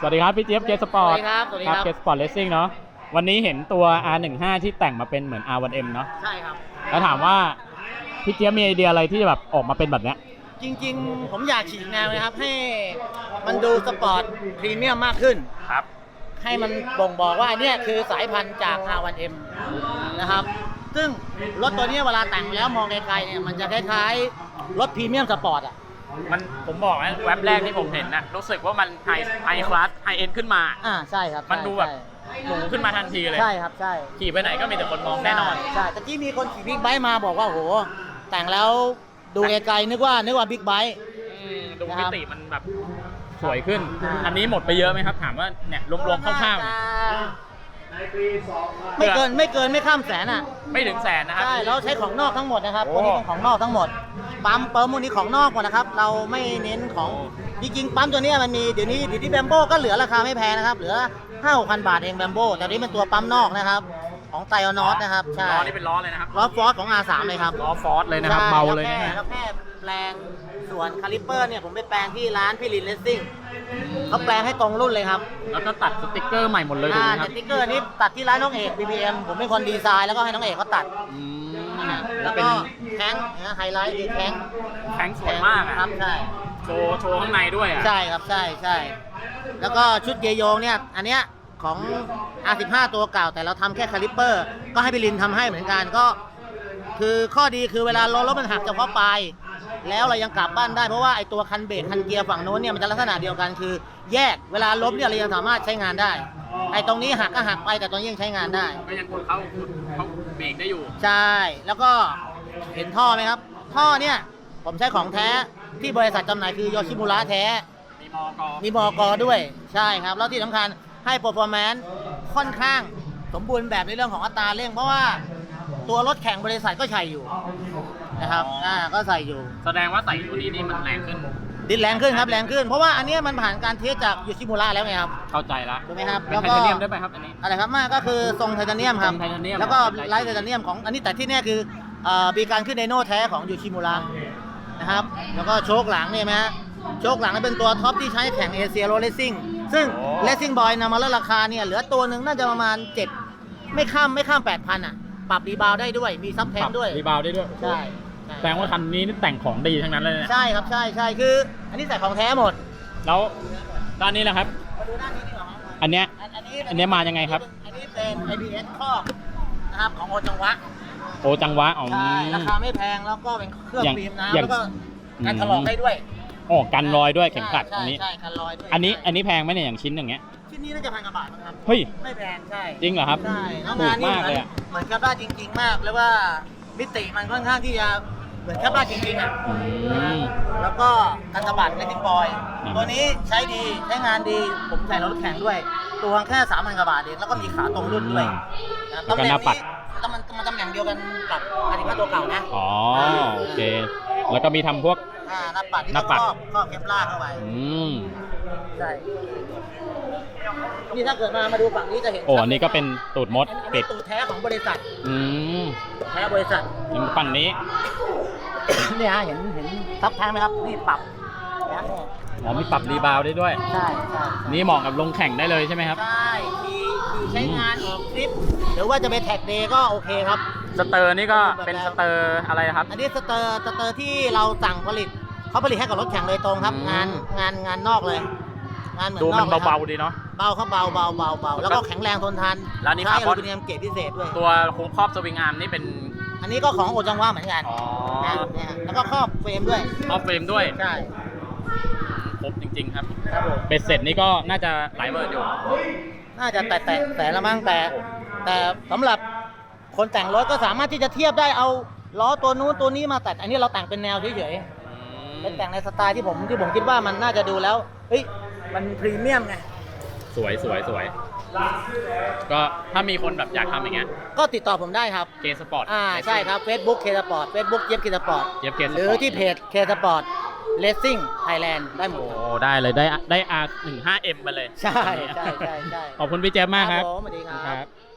สวัสดีครับพี่เจี๊ยบเกสปอร์ตสวัสดีครับสวัสดีครับเกสปอร์ตเลสซิ่งเนาะวันนี้เห็นตัว R15 ที่แต่งมาเป็นเหมือน R1M เนาะใช่ครับ แล้วถามว่าพี่เจี๊ยบมีไอเดียอะไรที่แบบออกมาเป็นแบบเนี้ย จริงๆ ผมอยากฉีกแนวนะครับ ให้มันดูสปอร์ตพรีเมียมมากขึ้น ครับ ให้มันบ่งบอกว่าเนี่ยคือสายพันธุ์จาก R1M นะครับ ซึ่งรถตัวเนี้ยเวลาแต่งแล้วมองไกลๆเนี่ยมันจะคล้ายๆรถพรีเมียมสปอร์ตอะ มันผมบอกนะแว็บแรกที่ผมเห็นนะรู้สึกว่ามันไฮไฮคลาสไฮเอ็นขึ้นมา อ่าใช่ครับมันดูแบบใช่หรูขึ้นมาทันทีเลย ใช่ครับใช่ขี่ไปไหนก็มีแต่คนมองแน่นอนใช่ใช่แต่ที่มีคนขี่บิ๊กไบค์มาบอกว่าโหแต่งแล้วดูไกลๆนึกว่านึกว่าบิ๊กไบค์อืมดูนะครับมิติมันแบบสวยขึ้นอ่าอันนี้หมดไปเยอะไหมครับ ถามว่าเนี่ยรวมๆคร่าวๆเนี่ยไม่เกินไม่เกินไม่ข้ามแสนอะ ไม่ถึงแสนนะครับ ใช่ เราใช้ของนอกทั้งหมดนะครับโอ้ตัวนี้เป็นของนอกทั้งหมด ปั๊มเปิร์มพวกนี้ของนอกหมดนะครับ เราไม่เน้นของจริงๆปั๊มตัวเนี้ยมันมีเดี๋ยวนี้เดี๋ยวที่แบมโบก็เหลือราคาไม่แพงนะครับ เหลือห้าหกพันบาทเองแบมโบแต่นี้เป็นตัวปั๊มนอกนะครับ ของไตออนอสนะครับใช่ล้อนี่เป็นล้อเลยนะครับล้อฟอร์สของ R3 เลยครับล้อฟอร์ดเลยนะครับใช่เบาเลยแวนะแค่ฮะแล้วแค่แปลงส่ วนคาลิปเปอร์เนี่ยผมไปแปลงที่ร้านพี่ลินเลสซิ่งเขาแปลงให้ตรงรุ่นเลยครับแล้วก็ตัดสติกเกอร์ใหม่หมดเลยถูกอ่าไหมคแต่รับสติ๊กเกอร์นี้ตัดที่ร้านน้องเอก BBM ผมเป็นคนดีไซน์แล้วก็ให้น้องเอกเขาตัด อืมแล้แล้ววเป็นก็แข้งนะไฮไลท์คือแข้งแข็งสวยมากอะครับใช่ โชว์โชว์ข้างในด้วยอะ ใช่ครับใช่ใช่แล้วก็ชุดเกยโยงเนี่ย อันเนี้ยของ R15 ตัวเก่าแต่เราทำแค่คาลิปเปอร์ ก็ให้พี่ลินทำให้เหมือนกันก็ คือข้อดีคือเวลารถรถมันหักเฉพาะปลาย แล้วเรายังกลับบ้านได้เพราะว่าไอตัวคันเบรกคันเกียร์ฝั่งโน้นเนี่ยมันจะลักษณะเดียวกันคือ แยกเวลาล้มเนี่ยเรายังสามารถใช้งานได้ ไอตรงนี้หักก็หักไปแต่ตรงนี้ยังใช้งานได้ ก็ยังกดเข้าเข้าเบรกได้อยู่ ใช่แล้วก็เห็นท่อไหมครับ ท่อเนี่ยผมใช้ของแท้ที่บริษัทจำหน่ายคือโยชิมุระแท้ มีมอกอมีบอกอด้วยใช่ครับ แล้วที่สำคัญให้ performance ค่อนข้างสมบูรณ์แบบในเรื่องของอัตราเร่ง เพราะว่าตัวรถแข่งบริษัทก็ใช้อยู่ นะครับอ่าก็ใส่อยู่ แสดงว่าใส่ตัวนี้นี่มันแรงขึ้น ดินแรงขึ้นครับแรงขึ้น เพราะว่าอันเนี้ยมันผ่านการเทสจากโยชิมุระแล้วไงครับ เข้าใจละถูกไหมครับเป็นแล้วไทก็ เทเนียมได้ไหมครับอันนี้ อะไรครับมากก็คือทรงไทเทเนียมครับ ทรงไทเทเนียมแล้วก็ครับไลท์ไทเทเนียมของอันนี้แต่ที่เนี่ยคือเอ่อมีการขึ้นไดโน่แท้ของยูชิมุระนะครับ แล้วก็โชคหลังเนี่ยไหมฮะโชคหลังนี่เป็นตัวท็อปที่ใช้แข่งเอเชียโรเลสซิ่งซึ่งโอ้ เลสซิ่งบอยนำมาลดราคาเนี่ยเหลือตัวหนึ่งน่าจะประมาณ 7 ไม่ข้ามไม่ข้าม 8,000 อะ ปรับรีบาวด์ได้ด้วยมีซับแทงด้วย รีบาวด์ได้ด้วยใช่ใช่ แสดงว่าคันนี้นี่แต่งของดีทั้งนั้นเลยเนี่ยใช่ครับใช่ใช่คือ อันนี้ใส่ของแท้หมดแล้วด้านนี้แหละครับ มาดูด้านนี้ดีกว่าครับอันเนี้ย อันอันนี้อันนี้มายังไงครับ อันนี้เป็น ABS ครอบนะครับของโอจังหวะโอจังวะอ๋อ ใช่ราคาไม่แพงแล้วก็เป็นเครื่องอย่างฟิล์มอย่างน้ำแล้วก็การอืมถลอกได้ด้วยโอ้กันรอยด้วยเข็มขัดใช่อันนี้ ใช่กันรอยด้วยอันนี้ใช่อันนี้แพงไหมเนี่ยอย่างชิ้นอย่างเงี้ย ชิ้นนี้น่าจะพันกว่าบาทมั้งครับ เฮ้ย ไม่แพงใช่จริงเหรอครับใช่แล้วถูงากนนี่มากเหมืเลอนยอะ เหมือนแคปราจริง ๆ มากแล้วว่ามิติมันค่อนข้างที่จะเห มือนแคปราจริงๆอะอืม แล้วก็กันสะบัดเลติงบอยอ่าตัวนี้ใช้ดีใช้งานดีผมใส่รถแข่งด้วย ตัวแค่สามพันกว่าบาทเองแล้วก็มีขาตรงรุ่นด้วยนะแล้วตำก็แหน่หน้างปัดนี้มันมันตำแหน่งเดียวกันกับอาริมาตัวเก่านะอ๋อโอเค แล้วก็มีทำพวก อ่าหน้าปัดที่หน้าปัด ครอบครอบเคปลาร์เข้าไปอืมใช่นี่ถ้าเกิดมามาดูฝั่งนี้จะเห็นโอ้อันนี้ก็เป็นตูดมดอันปินี้ดตูดแท้ของบริษัทอืมแท้บริษัทฝั่งนี้ เนี่ยฮะเห็นเห็นซับแท้งไหมครับนี่ปรับนะเนี่ยอ๋อมีปรับรีบาวด์ได้ด้วยใช่ใช่นี่เหมาะกับลงแข่งได้เลยใช่ไหมครับ ใช่ขี่ขี่ใช้งานออกทริป หรือว่าจะไปแท็กเดย์ก็โอเคครับ สเตอร์นี่ก็เป็นสเตอร์อะไรครับ อันนี้สเตอร์สเตอร์ที่เราสั่งผลิตเขาผลิตให้กับรถแข่งโดยตรงครับ อืม งานงานงานนอกเลย งานเหมือนดูนมัอนกเลยครับเบาๆดีเนาะ เบาครับเบาเบาเบาเบาแล้วก็แข็งแรงทนทานแล้วนี่ใช้คาร์บอน อลูมิเนียมเกรดพิเศษด้วยตัวโค้งครอบสวิงอาร์มนี่เป็น อันนี้ก็ของโอจังว่าเหมือนกันอ๋อนะเนี่ยแล้วก็ครอบเฟรมด้วยครอบเฟรมด้วย ใช่ ครบจริง ๆ ครับ ครับผม เบ็ดเสร็จนี่ก็น่าจะหลายเบอร์อยู่ น่าจะแตะแตะแต่ละมั้งแต่ แต่สำหรับคนแต่งรถก็สามารถที่จะเทียบได้เอาล้อตัวนู้นตัวนี้มาแต่อันนี้เราแต่งเป็นแนวเฉยๆเป็นแต่งในสไตล์ที่ผมที่ผมคิดว่ามันน่าจะดูแล้วเฮ้ยมันพรีเมียมไง สวยสวยสวย ก็ถ้ามีคนแบบอยากทำอย่างเงี้ยก็ติดต่อผมได้ครับ เกสปอร์ต อ่าใช่ครับ Facebook K Sport Facebook เย็บ K Sport เย็บเกสหรือที่เพจ K Sport Racing Thailand ได้หมด โอ้ได้เลยได้ได้ R15M ไปเลยใช่ใช่ใช่ใช่ขอบคุณพี่แจ๊บมากครับผมสวัสดีครับครับ